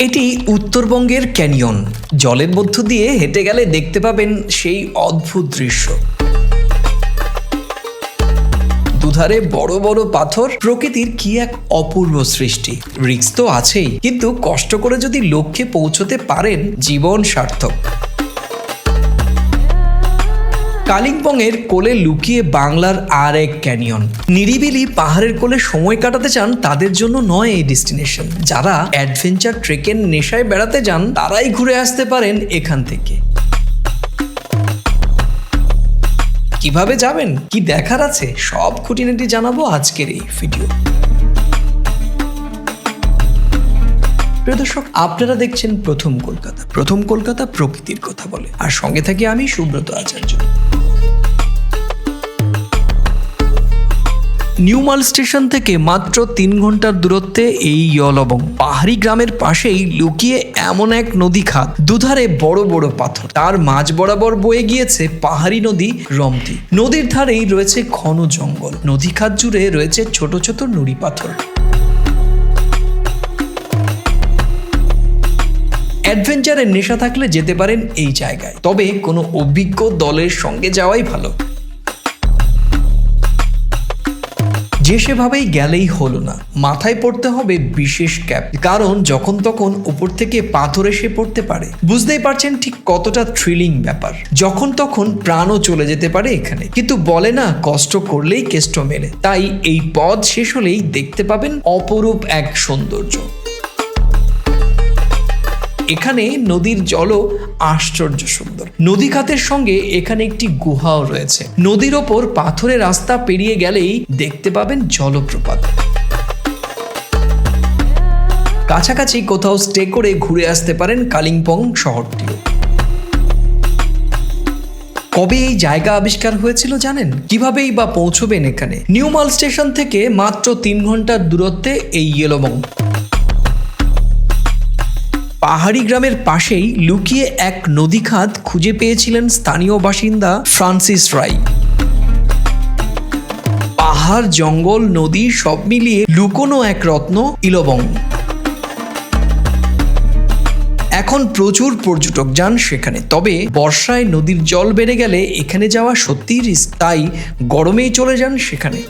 এটি উত্তরবঙ্গের ক্যানিয়ন। জলের মধ্য দিয়ে হেঁটে গেলে দেখতে পাবেন সেই অদ্ভুত দৃশ্য। দুধারে বড় বড় পাথর, প্রকৃতির কি এক অপূর্ব সৃষ্টি। রিক্স তো আছেই, কিন্তু কষ্ট করে যদি লক্ষ্যে পৌঁছতে পারেন, জীবন সার্থক। কালিম্পংয়ের কোলে লুকিয়ে বাংলার আর এক ক্যানিয়ন। নিরিবিলি পাহাড়ের কোলে সময় কাটাতে চান তাদের জন্য নয় এই ডেস্টিনেশন। যারা অ্যাডভেঞ্চার ট্রেকের নেশায় বেড়াতে যান, তারাই ঘুরে আসতে পারেন এখান থেকে। কীভাবে যাবেন? কি দেখার আছে? সব খুঁটিনাটি জানাব আজকের এই ভিডিও। প্রিয় দর্শক, আপনারা দেখছেন প্রথম কলকাতা। প্রথম কলকাতা প্রকৃতির কথা বলে। আর সঙ্গে থাকি আমি সুব্রত আচার্য। নিউমাল স্টেশন থেকে মাত্র তিন ঘণ্টার দূরত্বে এই ইয়লবং পাহাড়ি গ্রামের পাশেই লুকিয়ে এমন এক নদী খাত দুধারে বড় বড় পাথর। তার মাঝ বরাবর বয়ে গিয়েছে পাহাড়ি নদী রমতি। নদীর ধারেই রয়েছে ঘন জঙ্গল। নদী খাত জুড়ে রয়েছে ছোট ছোট নুড়ি পাথর। অ্যাডভেঞ্চারের নেশা থাকলে যেতে পারেন এই জায়গায়। তবে কোনো অভিজ্ঞ দলের সঙ্গে যাওয়াই ভালো। যে সেভাবেই গেলেই হলো না। মাথায় পড়তে হবে বিশেষ ক্যাপ। কারণ যখন তখন উপর থেকে পাথর এসে পড়তে পারে। বুঝতেই পারছেন ঠিক কতটা থ্রিলিং ব্যাপার। যখন তখন প্রাণও চলে যেতে পারে এখানে। কিন্তু বলে না, কষ্ট করলেই কেষ্ট মেলে। তাই এই পদ শেষ হলেই দেখতে পাবেন অপরূপ এক সৌন্দর্য। এখানে নদীর জলও আশ্চর্য সুন্দর। নদী খাতের সঙ্গে এখানে একটি গুহাও রয়েছে। নদীর ওপর পাথরের রাস্তা পেরিয়ে গেলেই দেখতে পাবেন জলপ্রপাত। কাছাকাছি কোথাও স্টে করে ঘুরে আসতে পারেন কালিম্পং শহরটিও। কবে এই জায়গা আবিষ্কার হয়েছিল জানেন? কিভাবেই বা পৌঁছবেন এখানে? নিউমাল স্টেশন থেকে মাত্র তিন ঘণ্টার দূরত্বে এই ইয়েলোমং পাহাড়ি গ্রামের পাশেই লুকিয়ে এক নদী খাত খুঁজে পেয়েছিলেন স্থানীয় বাসিন্দা ফ্রান্সিস রাই। পাহাড়, জঙ্গল, নদী সব মিলিয়ে লুকোনো এক রত্ন ইলবং। এখন প্রচুর পর্যটক যান সেখানে, তবে বর্ষায় নদীর জল বেড়ে গেলে এখানে যাওয়া সত্যিই রিস্ক, তাই গরমেই চলে যান সেখানে।